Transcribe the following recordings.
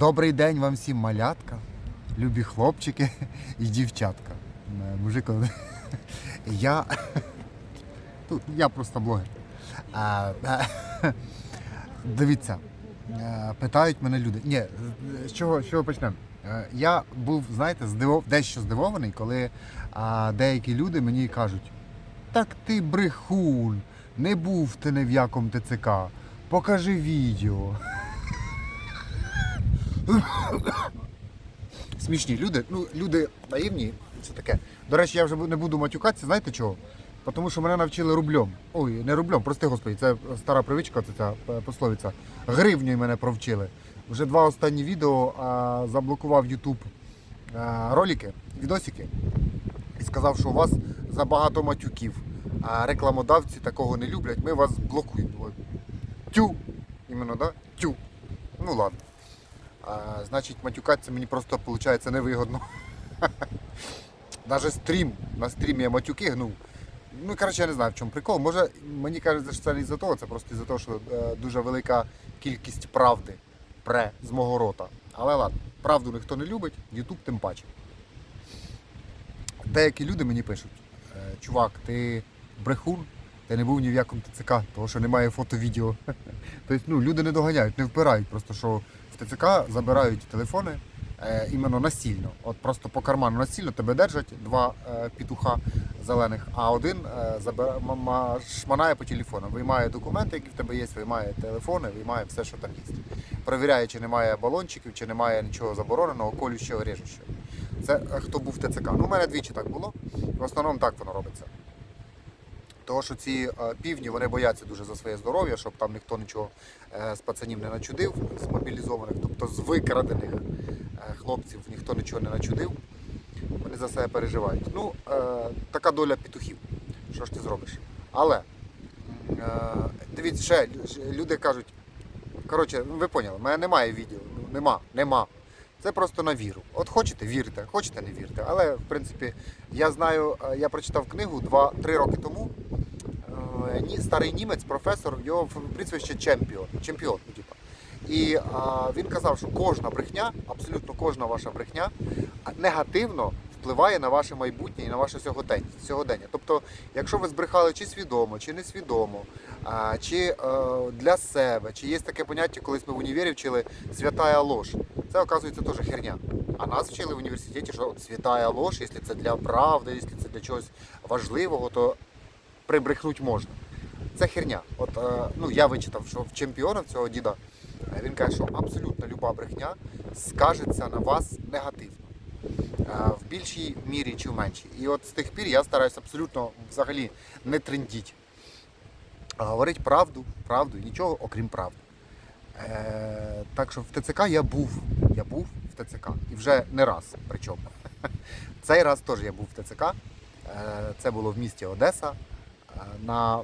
Добрий день вам всім малятка, любі хлопчики і дівчатка. Е, Мужик, я. Тут я просто блогер. Е, Дивіться, е, питають мене люди. Ні, з чого, з чого почнемо? Е, Я був, знаєте, здивов... дещо здивований, коли деякі люди мені кажуть: так ти брехун, не був ти ні в якому ТЦК, покажи відео. Смішні люди, ну люди наївні, це таке. До речі, я вже не буду матюкатися, знаєте чого? Тому що мене навчили рубльом. Ой, не рублем, прости господи, це стара привичка, це ця е, пословиця. Гривнею мене провчили. Вже два останні відео а, заблокував YouTube а, ролики, відосики і сказав, що у вас забагато матюків. А рекламодавці такого не люблять, ми вас блокуємо. Тю! Іменно, да? Тю. Ну ладно. А, значить, матюкатися мені просто виходить невигодно. Даже стрім. На стрімі я матюки гнув. Ну, коротше, я не знаю, в чому прикол. Може, мені кажеться, що це не із-за того, це просто із-за того, що е, дуже велика кількість правди пре з мого рота. Але ладно, правду ніхто не любить, Ютуб тим паче. Деякі люди мені пишуть: е, чувак, ти брехун, ти не був ні в якому ТЦК, тому що немає фото-відео. Тобто ну, люди не доганяють, не впирають, просто що ТЦК забирають телефони е, іменно насильно. От просто по карману насильно тебе держать два е, петуха зелених, а один е, забира- шманає по телефону, виймає документи, які в тебе є, виймає телефони, виймає все, що там є. Перевіряє, чи немає балончиків, чи немає нічого забороненого, колючого, режущого. Це е, хто був в ТЦК. Ну, у мене двічі так було. В основному так воно робиться. Того, що ці е, півні вони бояться дуже за своє здоров'я, щоб там ніхто нічого е, з пацанів не начудив, з мобілізованих, тобто з викрадених е, хлопців ніхто нічого не начудив. Вони за себе переживають. Ну, така доля петухів. Що ж ти зробиш? Але дивіться, ще люди кажуть, коротше, ну, ви поняли, в мене немає відео. Ну, нема, нема. Це просто на віру. От хочете, вірте, хочете, не вірте. Але в принципі, я знаю, я прочитав книгу 2-3 роки тому. Е, Старий німець, професор, його прізвище чемпіон. Чемпіон, типа. І а, він казав, що кожна брехня, абсолютно кожна ваша брехня, негативно впливає на ваше майбутнє і на ваше сьогодення. Тобто, якщо ви збрехали чи свідомо, чи несвідомо, а, чи е, для себе, чи є таке поняття, колись ми в універі вчили святая ложь. Це оказується теж херня. А нас вчили в університеті, що святая ложь, якщо це для правди, якщо це для чогось важливого, то прибрехнуть можна. Це херня. От е, ну я вичитав, що в чемпіона цього діда е, він каже, що абсолютно люба брехня скажеться на вас негативно. Е, В більшій мірі чи в меншій. І от з тих пір я стараюся абсолютно взагалі не трендіть. Говорить правду, правду і нічого окрім правди. Е, так що в ТЦК я був. Я був в ТЦК. І вже не раз. Причому. Цей раз теж я був в ТЦК. Е, це було в місті Одеса. Е, на е,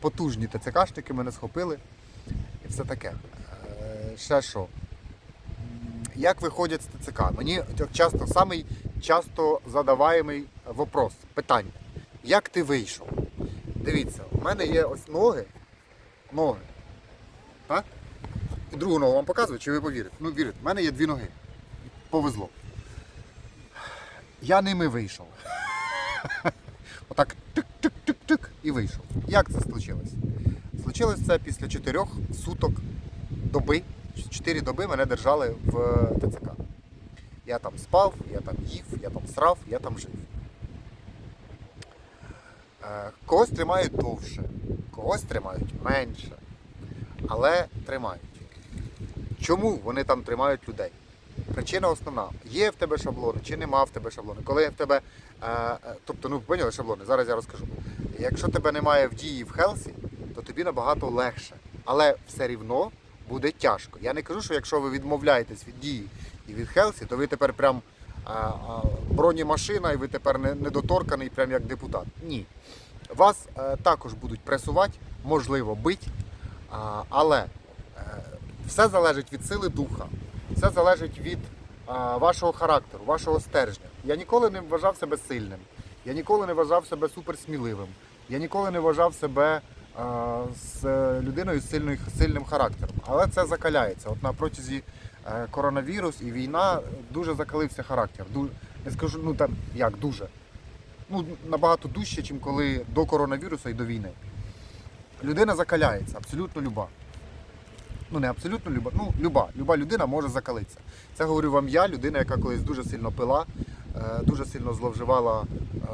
потужні ТЦКшники мене схопили. І все таке. Е, ще що? Як виходять з ТЦК? Мені часто самий часто задаваємий вопрос, питання. Як ти вийшов? Дивіться, у мене є ось ноги. Ноги. Так? І другу ногу вам показую, чи ви повірите? Ну, вірите, в мене є дві ноги. Повезло. Я ними вийшов. Отак і вийшов. Як це случилось? Случилось це після чотирьох суток доби. Чотири доби мене держали в ТЦК. Я там спав, я там їв, я там срав, я там жив. Е, Когось тримають довше, когось тримають менше, але тримають. Чому вони там тримають людей? Причина основна: є в тебе шаблони чи нема в тебе шаблони. Коли в тебе, е, е, тобто, ну поняли шаблони, зараз я розкажу. Якщо тебе немає в дії в Хелсі, то тобі набагато легше. Але все рівно буде тяжко. Я не кажу, що якщо ви відмовляєтесь від дії і від Хелсі, то ви тепер прям а, а, бронемашина і ви тепер не, недоторканий, прям як депутат. Ні. Вас е, також будуть пресувати, можливо, бить, а, але е, все залежить від сили духа, все залежить від а, вашого характеру, вашого стержня. Я ніколи не вважав себе сильним, я ніколи не вважав себе суперсміливим, я ніколи не вважав себе а, з людиною з сильним, сильним характером. Але це закаляється. От на протязі е, коронавірус і війна дуже закалився характер. Ду- не скажу, ну там як дуже. Ну, набагато дужче, ніж коли до коронавірусу і до війни. Людина закаляється, абсолютно люба. Ну, не абсолютно люба, ну, люба. Люба людина може закалитися. Це говорю вам я, людина, яка колись дуже сильно пила, е, дуже сильно зловживала е,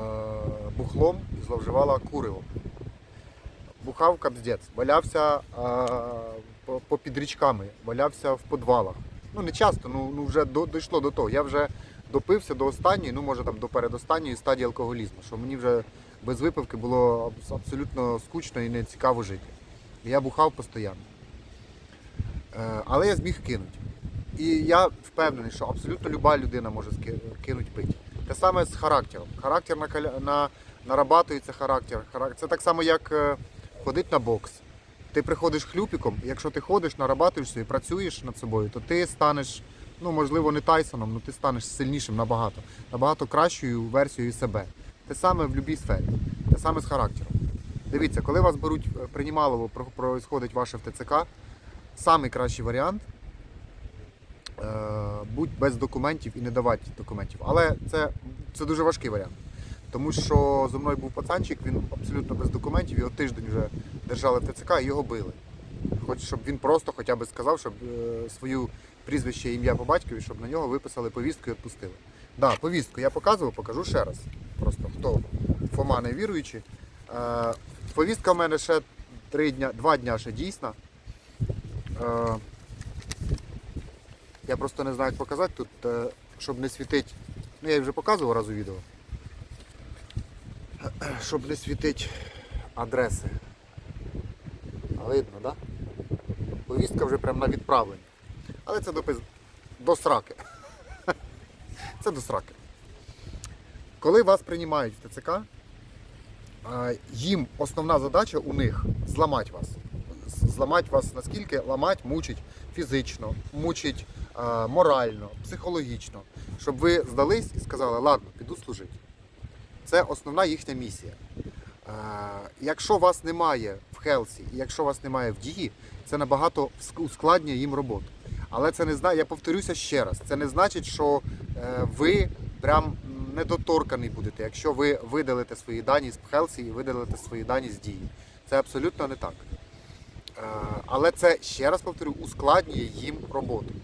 бухлом і зловживала куривом. Бухав капздець, валявся е, по, по під річками, валявся в підвалах. Ну не часто, ну, ну вже до, дійшло до того. Я вже допився до останньої, ну може там до передостанньої стадії алкоголізму, що мені вже без випивки було абсолютно скучно і не цікаво жити. Я бухав постійно. Е, Але я зміг кинути. І я впевнений, що абсолютно люба людина може кинути пити. Те саме з характером. Характер на... нарабатується характер. Це так само, як е, ходити на бокс. Ти приходиш хлюпіком, і якщо ти ходиш, нарабатуєшся і працюєш над собою, то ти станеш, ну можливо, не Тайсоном, але ти станеш сильнішим набагато, набагато кращою версією себе. Те саме в будь-якій сфері, те саме з характером. Дивіться, коли вас беруть е, приймалово, про- ваше в ТЦК, самий кращий варіант будь без документів і не давати документів. Але це, це дуже важкий варіант. Тому що зі мною був пацанчик, він абсолютно без документів, його тиждень вже держали в ТЦК і його били. Хоч щоб він просто хоча б сказав, щоб е, свою прізвище, ім'я по батькові, щоб на нього виписали повістку і відпустили. Так, да, повістку я показував, покажу ще раз. Просто хто Фома не віруючий. Е, повістка в мене ще три дня, два дня ще дійсна. Е, я просто не знаю, як показати тут, е, щоб не світить. Ну, я вже показував раз у відео. Щоб не світить адреси. Видно, так? Да? Повістка вже прямо на відправлення. Але це допис до сраки. Це до сраки. Коли вас приймають в ТЦК, їм основна задача у них зламати вас. Зламати вас наскільки ламати, мучить фізично, мучить а, морально, психологічно, щоб ви здались і сказали, ладно, піду служити. Це основна їхня місія. Е, Якщо вас немає в Хелсі, і якщо вас немає в дії, це набагато ускладнює їм роботу. Але це не зна... я повторюся ще раз. Це не значить, що е, ви прям недоторканий будете, якщо ви видалите свої дані з Хелсі і видалите свої дані з дії. Це абсолютно не так. Е, Але це ще раз повторю, ускладнює їм роботу.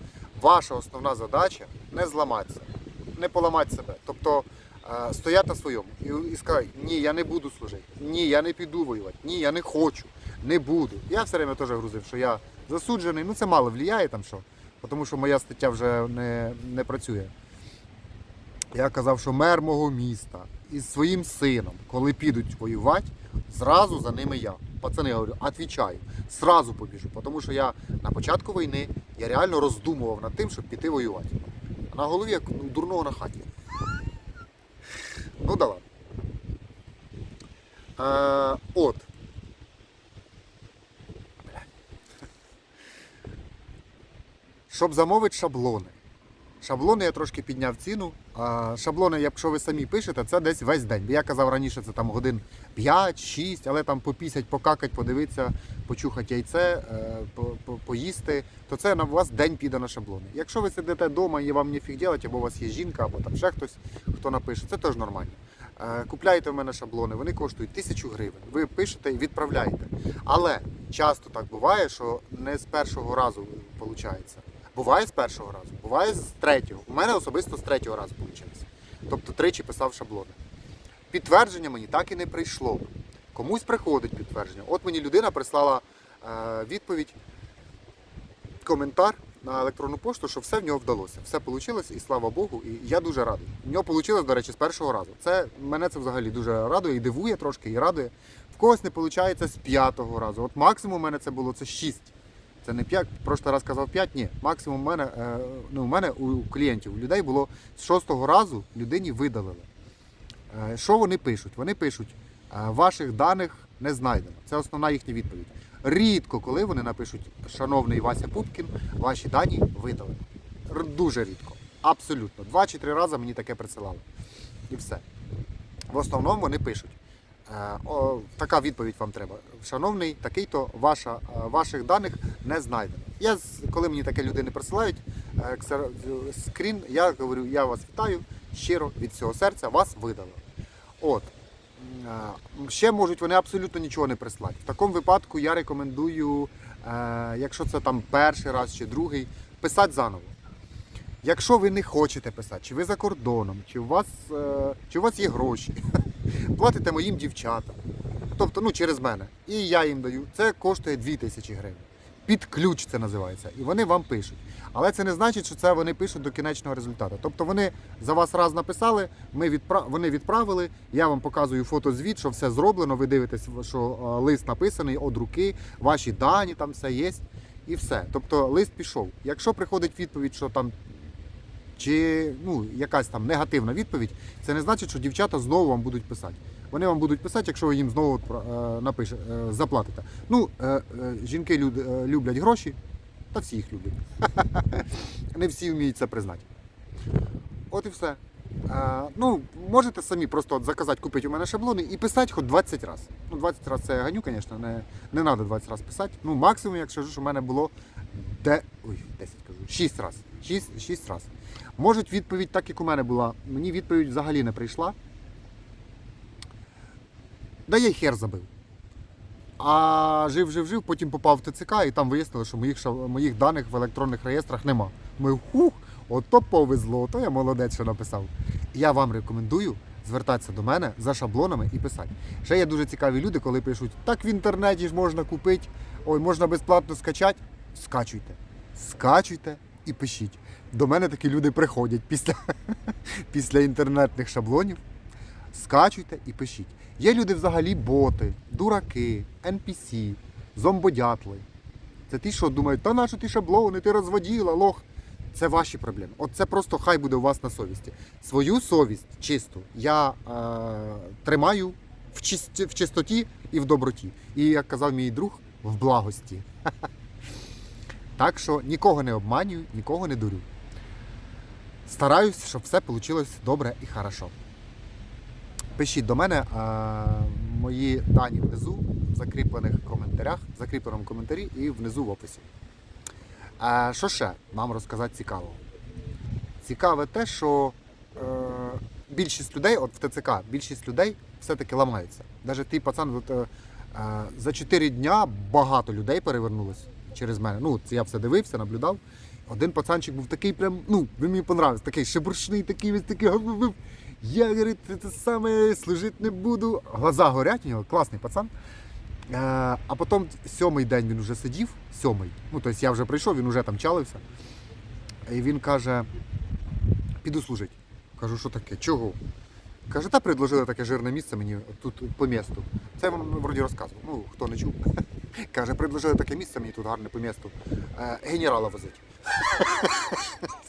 Ваша основна задача не зламатися, не поламати себе. Тобто е, стояти на своєму і, сказати, ні, я не буду служити, ні, я не піду воювати, ні, я не хочу, не буду. Я все время теж грузив, що я засуджений, ну це мало впливає там що, тому що моя стаття вже не, не працює. Я казав, що мер мого міста із своїм сином, коли підуть воювати, зразу за ними я. Пацани, я говорю, отвічаю, зразу побіжу, тому що я на початку війни я реально роздумував над тим, щоб піти воювати. А на голові як ну, дурного на хаті. Ну да ладно. Е, от. Щоб замовити шаблони. Шаблони я трошки підняв ціну. Шаблони, якщо ви самі пишете, це десь весь день. Я казав раніше, це там годин 5-6, але там попісять, покакать, подивитися, почухати яйце, е, по- по- поїсти, то це на вас день піде на шаблони. Якщо ви сидите вдома і вам ніфіг робити, або у вас є жінка, або там ще хтось, хто напише, це теж нормально. Е, Купляєте в мене шаблони, вони коштують тисячу гривень. Ви пишете і відправляєте. Але часто так буває, що не з першого разу виходить. Буває з першого разу, буває з третього. У мене особисто з третього разу вийшло. Тобто тричі писав шаблони. Підтвердження мені так і не прийшло. Комусь приходить підтвердження. От мені людина прислала е, відповідь, коментар на електронну пошту, що все в нього вдалося. Все вийшло, і слава Богу, і я дуже радий. У нього вийшло, до речі, з першого разу. Це мене це взагалі дуже радує і дивує трошки, і радує. В когось не виходить з п'ятого разу. От максимум у мене це було це шість. Це не 5, прошлий раз казав 5, ні. Максимум у мене, е, ну, у мене у клієнтів, у людей було з шостого разу людині видалили. Е, Що вони пишуть? Вони пишуть, е, ваших даних не знайдено. Це основна їхня відповідь. Рідко, коли вони напишуть, шановний Вася Пупкін, ваші дані видалені. Дуже рідко. Абсолютно. Два чи три рази мені таке присилали. І все. В основному вони пишуть. Е, о, така відповідь вам треба. Шановний, такий-то ваша, е, ваших даних не знайдено. Я, коли мені таке люди не присилають е, скрін, я говорю, я вас вітаю щиро від всього серця, вас видало. От. Ще можуть вони абсолютно нічого не прислати. В такому випадку я рекомендую, якщо це там перший раз чи другий, писати заново. Якщо ви не хочете писати, чи ви за кордоном, чи у вас, е, чи у вас є гроші, платите моїм дівчатам. Тобто, ну, через мене. І я їм даю. Це коштує 2000 гривень. Під ключ це називається. І вони вам пишуть. Але це не значить, що це вони пишуть до кінечного результату. Тобто вони за вас раз написали, ми відпра... вони відправили, я вам показую фотозвіт, що все зроблено, ви дивитесь, що е, лист написаний від руки, ваші дані там все є. І все. Тобто лист пішов. Якщо приходить відповідь, що там чи ну, якась там негативна відповідь, це не значить, що дівчата знову вам будуть писати. Вони вам будуть писати, якщо ви їм знову е, напише, е, заплатите. Ну, е, жінки люблять гроші, та всі їх люблять. Не всі вміють це признати. От і все. Ну, можете самі просто заказати, купити у мене шаблони і писати хоч 20 разів. Ну, 20 разів це я ганю, звісно, не, не треба 20 разів писати. Ну, максимум, якщо що в мене було де... Ой, 10 кажу, 6 разів. 6, 6 разів. Можуть відповідь так, як у мене була. Мені відповідь взагалі не прийшла. Да я й хер забив. А жив, жив, жив, потім попав в ТЦК і там вияснили, що моїх, моїх даних в електронних реєстрах нема. Ми хух, ото повезло, то я молодець, що написав. Я вам рекомендую звертатися до мене за шаблонами і писати. Ще є дуже цікаві люди, коли пишуть, так в інтернеті ж можна купити, ой, можна безплатно скачати. Скачуйте. Скачуйте і пишіть. До мене такі люди приходять після, після інтернетних шаблонів. Скачуйте і пишіть. Є люди взагалі боти, дураки, NPC, зомбодятли. Це ті, що думають, та нащо ти шаблони, ти розводіла, лох. Це ваші проблеми. От це просто хай буде у вас на совісті. Свою совість чисту я е, тримаю в, чисті, в чистоті і в доброті. І, як казав мій друг, в благості. Так що нікого не обманюю, нікого не дурю. Стараюсь, щоб все вийшло добре і хорошо. Пишіть до мене а, мої дані внизу, в закріплених коментарях, в закріпленому коментарі і внизу в описі. А, що ще вам розказати цікавого? Цікаве те, що е, більшість людей, от в ТЦК, більшість людей все-таки ламаються. Навіть той пацан, от, е, е, за 4 дня багато людей перевернулось через мене. Ну, це я все дивився, наблюдав. Один пацанчик був такий прям, ну, він мені понравився, такий шебуршний, такий весь такий. Я говорить, це саме служити не буду. Глаза горять у нього, класний пацан. Е, а потім сьомий день він вже сидів, сьомий. Ну, тобто я вже прийшов, він вже там чалився. І він каже: піду служити. Кажу, що таке? Чого? Каже, та предложили таке жирне місце мені тут по місту. Це я вам вроді розказував. Ну, хто не чув. Каже, предложили таке місце мені тут гарне по місту. Е, генерала возить.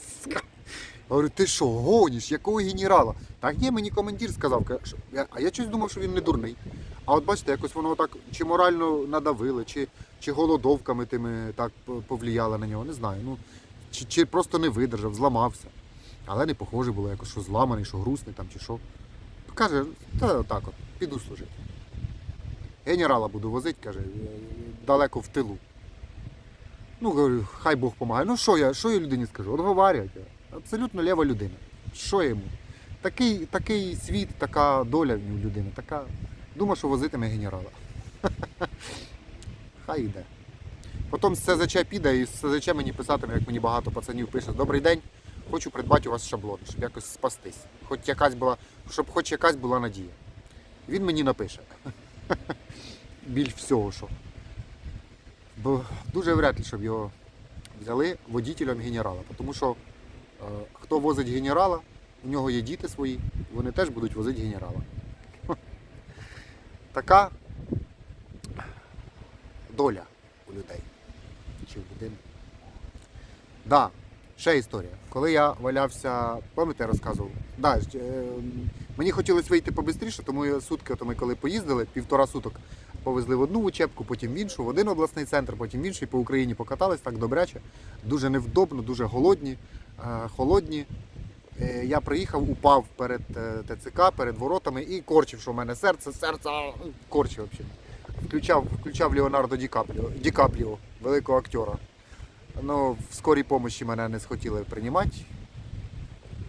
Говорю, ти що, гониш? Якого генерала? Так ні, мені командир сказав. А я щось думав, що він не дурний. А от бачите, якось воно так чи морально надавило, чи, чи голодовками тими так п- повлияло на нього, не знаю. Ну, чи, чи просто не видержав, зламався. Але не похоже було якось, що зламаний, що грустний там, чи що. Каже, та так от, піду служити. Генерала буду возити, каже, е, далеко в тилу. Ну, говорю, хай Бог помагає. Ну що я, що я людині скажу? Отговарюйте. Абсолютно лєва людина. Що йому? Такий, такий світ, така доля нього людини, така. Думав, що возитиме генерала. Хай йде. Потім з СЗЧ піде і з СЗЧ мені писатиме, як мені багато пацанів пише. Добрий день, хочу придбати у вас шаблон, щоб якось спастись. Хоч якась була, щоб хоч якась була надія. Він мені напише. Більш всього, що. Бо дуже вряд ли, щоб його взяли водітелем генерала. Тому що е, хто возить генерала, у нього є діти свої, вони теж будуть возити генерала. Така доля у людей чи в людини. Да, ще історія. Коли я валявся, пам'ятаєте, я розказував? Да, е, мені хотілося вийти побистріше, тому сутки, то ми коли поїздили, півтора суток повезли в одну учебку, потім в іншу, в один обласний центр, потім в інший, по Україні покатались так добряче. Дуже невдобно, дуже голодні, е, холодні. Е, Я приїхав, упав перед е, ТЦК, перед воротами і корчив, що в мене серце, серце корчив взагалі. Включав, включав Леонардо Ді Капріо, Ді Капріо, великого актера. Ну, в скорій помощі мене не схотіли приймати.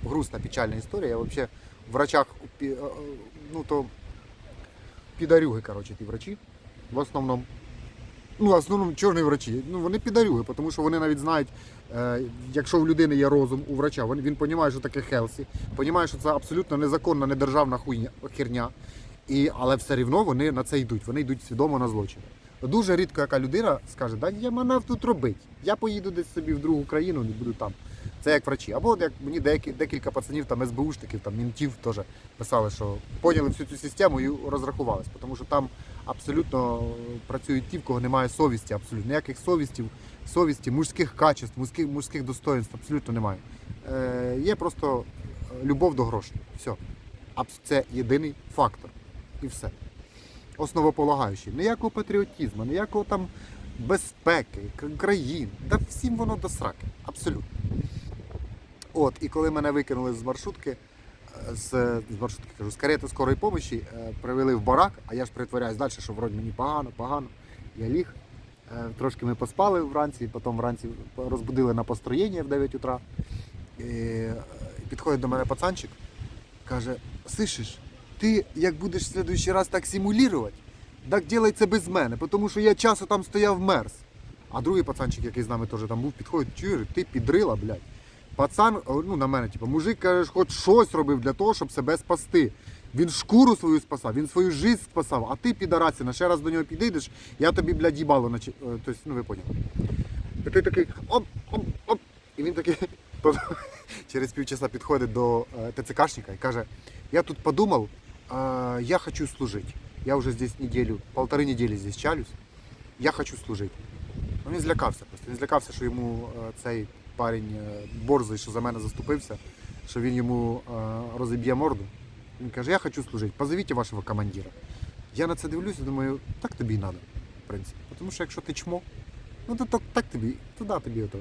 Грустна, печальна історія. Я взагалі в врачах, ну то підарюги, коротше, ті врачі. В основному. Ну, в основному чорні врачі. Ну, вони підарюги, тому що вони навіть знають, е, якщо в людини є розум у врача, він, розуміє, що таке хелсі, розуміє, що це абсолютно незаконна, недержавна херня. І, але все рівно вони на це йдуть, вони йдуть свідомо на злочин. Дуже рідко яка людина скаже, да я мене тут робить. Я поїду десь собі в другу країну, не буду там. Це як врачі. Або як мені деякі, декілька пацанів, там СБУшників, там мінтів теж писали, що поняли всю цю систему і розрахувались, тому що там абсолютно працюють ті, в кого немає совісті, абсолютно ніяких совістів, совісті, мужських качеств, мужських, мужських достоинств абсолютно немає. Е, є просто е, любов до грошей. Все. Це єдиний фактор. І все. Основополагаючий. Ніякого патріотизму, ніякого там безпеки, країн. Та всім воно до сраки. Абсолютно. От, і коли мене викинули з маршрутки, е, з, з маршрутки кажу, з карети скорої помощі, е, привели в барак, а я ж притворяюсь далі, що вроді мені погано, погано. Я ліг. Е, Трошки ми поспали вранці, потім вранці розбудили на построєння в 9 утра. І, підходить до мене пацанчик, каже: Слышиш, ти як будеш в следующий раз так симулювати, так делай це без мене, тому що я часу там стояв мерз. А другий пацанчик, який з нами теж там був, підходить, чуєш, ти підрила, блядь. Пацан, ну на мене, типу, мужик каже, хоч щось робив для того, щоб себе спасти. Він шкуру свою спасав, він свою жизнь спасав, а ти підарасина, ще раз до нього підійдеш, я тобі, блядь, їбало наче. Тобто, ну ви поняли. І ти такий оп, оп, оп. І він такий через півчаса підходить до е, ТЦКшника і каже: Я тут подумав, е, я хочу служити. Я вже здесь неделю, полтори недели здесь чалюсь. Я хочу служити. Ну, він злякався просто. Він злякався, що йому е, цей парень е, борзий, що за мене заступився, що він йому е, розіб'є морду. Він каже, я хочу служити, позовіть вашого командира. Я на це дивлюся і думаю, так тобі і треба, в принципі. Тому що якщо ти чмо, ну то, то так тобі, туди тобі ото.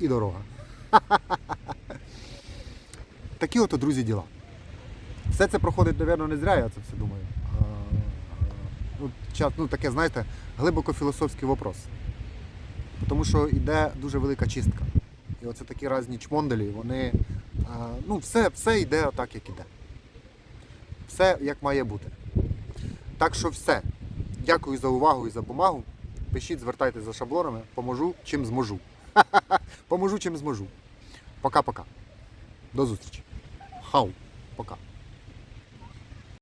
І дорога. Такі ото, друзі, діла. Все це проходить, мабуть, не зря, я це все думаю. А, ну, ну, таке, знаєте, глибоко філософський вопрос. Тому що йде дуже велика чистка. І оце такі різні чмонделі, вони. ну, все, все йде так, як іде. Все як має бути. Так що все. Дякую за увагу і за допомогу. Пишіть, звертайтеся за шаблонами, поможу чим зможу. Поможу чим зможу. Пока-пока. До зустрічі. Хау. Пока.